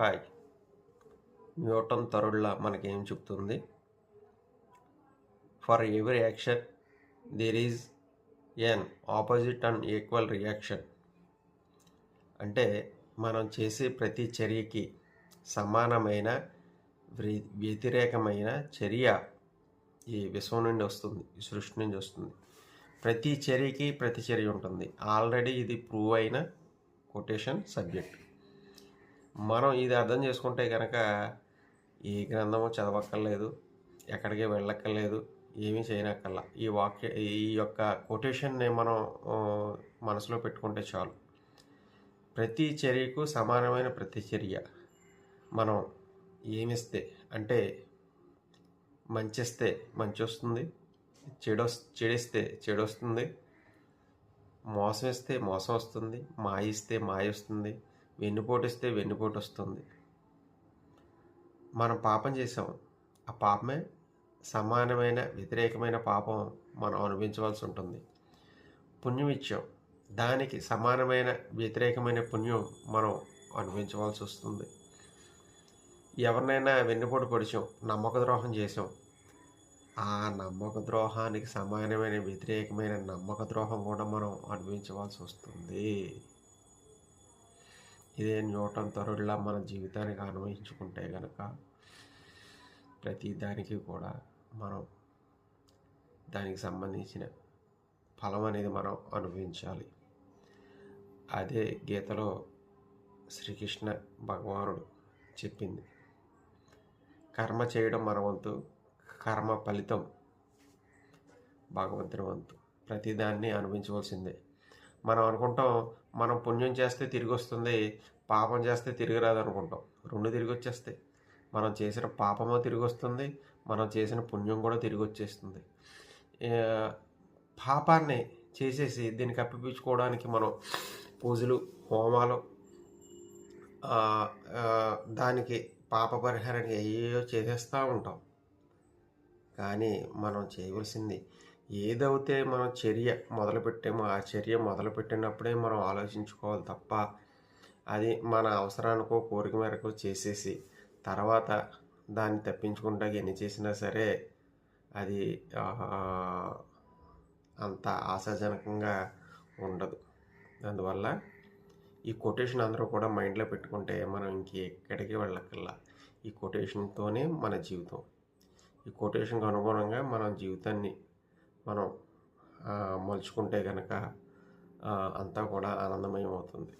Hi. Newton తరుళ్ళ మనకేం చెప్తుంది? For every action there is an opposite and equal reaction. అంటే మనం చేసే ప్రతి చర్యకి సమానమైన వ్యతిరేకమైన చర్య ఈ విశ్వం నుండి వస్తుంది ఈ సృష్టి నుంచి వస్తుంది. ప్రతి చర్యకి ప్రతి చర్య ఉంటుంది. ఆల్రెడీ ఇది ప్రూవ్ అయిన కొటేషన్ సబ్జెక్ట్. మనం ఇది అర్థం చేసుకుంటే కనుక ఏ గ్రంథము చదవక్కర్లేదు ఎక్కడికి వెళ్ళక్కర్లేదు ఏమీ చేయనక్కర్లా. ఈ వాక్య ఈ యొక్క కొటేషన్ని మనం మనసులో పెట్టుకుంటే చాలు. ప్రతి చర్యకు సమానమైన ప్రతి చర్య మనం ఏమిస్తే అంటే మంచిస్తే మంచి వస్తుంది చెడు చెడిస్తే చెడు వస్తుంది మోసం ఇస్తే మోసం వస్తుంది మాయిస్తే మాయ వస్తుంది వెన్నుపోటు ఇస్తే వెన్నుపోటు వస్తుంది మనం పాపం చేసాం ఆ పాపమే సమానమైన వ్యతిరేకమైన పాపం మనం అనుభవించవలసి ఉంటుంది. పుణ్యం ఇచ్చాం. దానికి సమానమైన వ్యతిరేకమైన పుణ్యం మనం అనుభవించవలసి వస్తుంది. ఎవరినైనా వెన్నుపోటు పొడిచాం నమ్మక ద్రోహం చేసాం ఆ నమ్మక ద్రోహానికి సమానమైన వ్యతిరేకమైన నమ్మక ద్రోహం కూడా మనం అనుభవించవలసి వస్తుంది. ఇదే న్యూటన్ తరుడులా మన జీవితానికి అన్వయించుకుంటే కనుక ప్రతి దానికి కూడా మనం దానికి సంబంధించిన ఫలం అనేది మనం అనుభవించాలి. అదే గీతలో శ్రీకృష్ణ భగవానుడు చెప్పింది కర్మ చేయడం మన వంతు కర్మ ఫలితం భగవంతుని వంతు. ప్రతిదాన్ని అనుభవించవలసిందే. మనం అనుకుంటాం మనం పుణ్యం చేస్తే తిరిగి వస్తుంది పాపం చేస్తే తిరిగి రాదు అనుకుంటాం రెండు తిరిగి వచ్చేస్తాయి మనం చేసిన పాపము తిరిగి వస్తుంది మనం చేసిన పుణ్యం కూడా తిరిగి వచ్చేస్తుంది పాపాన్ని చేసేసి దీన్ని కప్పిపించుకోవడానికి మనం పూజలు హోమాలు దానికి పాప పరిహారానికి ఏయో చేసేస్తూ ఉంటాం. కానీ మనం చేయవలసింది ఏదైతే మనం చర్య మొదలుపెట్టామో ఆ చర్య మొదలుపెట్టినప్పుడే మనం ఆలోచించుకోవాలి తప్ప అది మన అవసరానికో కోరిక మేరకు చేసేసి తర్వాత దాన్ని తప్పించుకుంటా ఎన్ని చేసినా సరే అది అంత ఆశాజనకంగా ఉండదు. అందువల్ల ఈ కొటేషన్ అందరూ కూడా మైండ్లో పెట్టుకుంటే మనం ఇంకెక్కడికి వెళ్ళకల్లా ఈ కొటేషన్తోనే మన జీవితం. ఈ కొటేషన్కి అనుగుణంగా మనం జీవితాన్ని మనం మలుచుకుంటే కనుక అంతా కూడా ఆనందమయం అవుతుంది